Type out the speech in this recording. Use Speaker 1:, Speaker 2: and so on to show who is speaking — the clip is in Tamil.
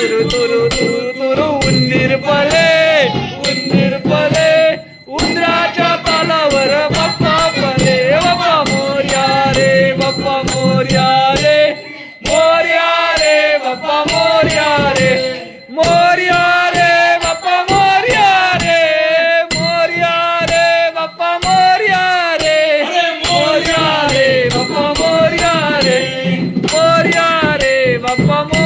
Speaker 1: Tudo, tudo, tudo, tudo, unir para vamos.